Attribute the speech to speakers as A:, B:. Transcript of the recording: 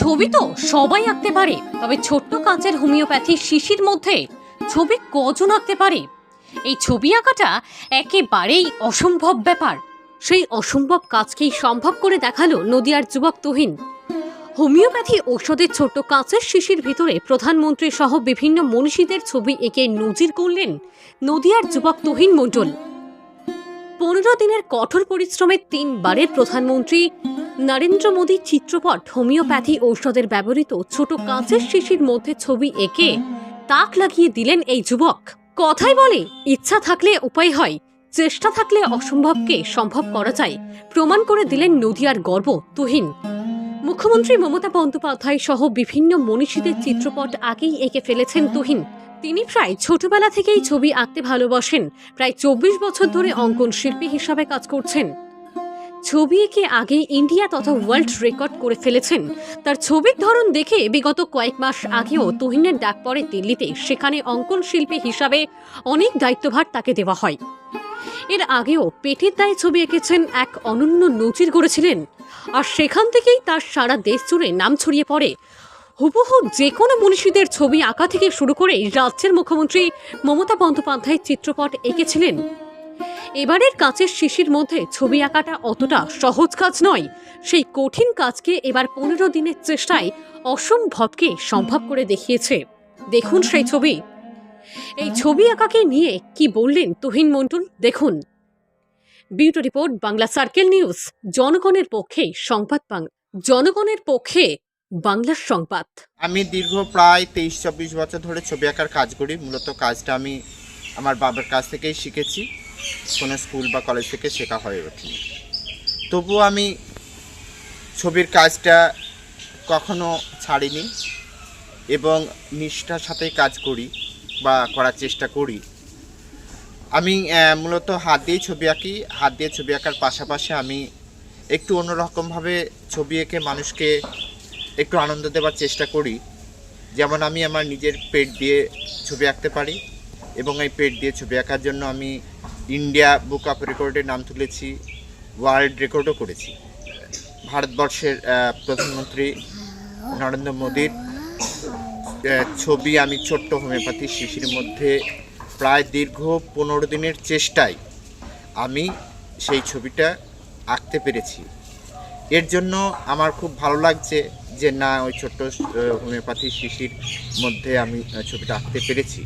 A: ছবি তো সবাই আঁকতে পারে, তবে ছোট্ট কাঁচের হোমিওপ্যাথি শিশির মধ্যে ছবি কজন আঁকতে পারে? এই ছবি আঁকাটা একেবারেই অসম্ভব ব্যাপার। সেই অসম্ভব কাজকেই সম্ভব করে দেখাল নদিয়ার যুবক তুহিন। হোমিওপ্যাথি ঔষধের ছোট্ট কাঁচের শিশির ভিতরে প্রধানমন্ত্রী সহ বিভিন্ন মনীষীদের ছবি এঁকে নজির করলেন নদিয়ার যুবক তুহিন মণ্ডল। পনেরো দিনের কঠোর পরিশ্রমের তিনবারের প্রধানমন্ত্রী নরেন্দ্র মোদীর চিত্রপট হোমিওপ্যাথি ঔষধের ব্যবহৃত ছোট কাঁচের শিশির মধ্যে ছবি এঁকে তাক লাগিয়ে দিলেন এই যুবক। কথাই বলে, ইচ্ছা থাকলে উপায় হয়, চেষ্টা থাকলে অসম্ভবকে সম্ভব করা যায়, প্রমাণ করে দিলেন নদিয়ার গর্ব, তুহিন। মুখ্যমন্ত্রী মমতা বন্দ্যোপাধ্যায় সহ বিভিন্ন মনীষীদের চিত্রপট আগেই এঁকে ফেলেছেন তুহিন। তিনি প্রায় ছোটবেলা থেকেই ছবি আঁকতে ভালোবাসেন, প্রায় চব্বিশ বছর ধরে অঙ্কন শিল্পী হিসাবে কাজ করছেন। ছবি এঁকে আগে ইন্ডিয়া তথা ওয়ার্ল্ড রেকর্ড করে ফেলেছেন। তার ছবির ধরন দেখে বিগত কয়েক মাস আগেও তুহিনের ডাক পড়ে দিল্লিতে। সেখানে অঙ্কন শিল্পী হিসাবে অনেক দায়িত্বভার তাকে দেওয়া হয়। এর আগেও পেটের দায়ে ছবি এঁকেছেন এক অনন্য নজির গড়েছিলেন। আর সেখান থেকেই তার সারা দেশ জুড়ে নাম ছড়িয়ে পড়ে। হুবহু যে কোনো মনীষীদের ছবি আঁকা থেকে শুরু করে রাজ্যের মুখ্যমন্ত্রী মমতা বন্দ্যোপাধ্যায়ের চিত্রপট এঁকেছিলেন। এবারের কাঁচের শিশির মধ্যে ছবি আঁকাটা অতটা সহজ কাজ নয়। সেই কঠিন কাজকে এবার পনেরো দিনের চেষ্টায় অসম্ভবকে সম্ভব করে দেখিয়েছে। দেখুন সেই ছবি। এই ছবি আঁকাকে নিয়ে কি বললেন তুহিন মন্ডল দেখুন। বিউটো রিপোর্ট, বাংলা সার্কেল নিউজ, জনগণের পক্ষে সংবাদ জনগণের পক্ষে বাংলার সংবাদ।
B: আমি দীর্ঘ প্রায় তেইশ চব্বিশ বছর ধরে ছবি আঁকার কাজ করি। মূলত কাজটা আমি আমার বাবার কাছ থেকেই শিখেছি। কোনো স্কুল বা কলেজ থেকে শেখা হয়ে ওঠেনি। তবুও আমি ছবির কাজটা কখনো ছাড়িনি এবং নিষ্ঠার সাথেই কাজ করি বা করার চেষ্টা করি। আমি মূলত হাত দিয়েই ছবি আঁকি। হাত দিয়ে ছবি আঁকার পাশাপাশি আমি একটু অন্যরকমভাবে ছবি এঁকে মানুষকে একটু আনন্দ দেওয়ার চেষ্টা করি। যেমন আমি আমার নিজের পেট দিয়ে ছবি আঁকতে পারি এবং এই পেট দিয়ে ছবি আঁকার জন্য আমি ইন্ডিয়া বুক অফ রেকর্ডের নাম তুলেছি, ওয়ার্ল্ড রেকর্ডও করেছি। ভারতবর্ষের প্রধানমন্ত্রী নরেন্দ্র মোদীর ছবি আমি ছোট্ট হোমিওপ্যাথি শিশির মধ্যে প্রায় দীর্ঘ পনেরো দিনের চেষ্টায় আমি সেই ছবিটা আঁকতে পেরেছি। এর জন্য আমার খুব ভালো লাগছে যে না, ওই ছোট্ট হোমিওপ্যাথি শিশির মধ্যে আমি ছবিটা আঁকতে পেরেছি।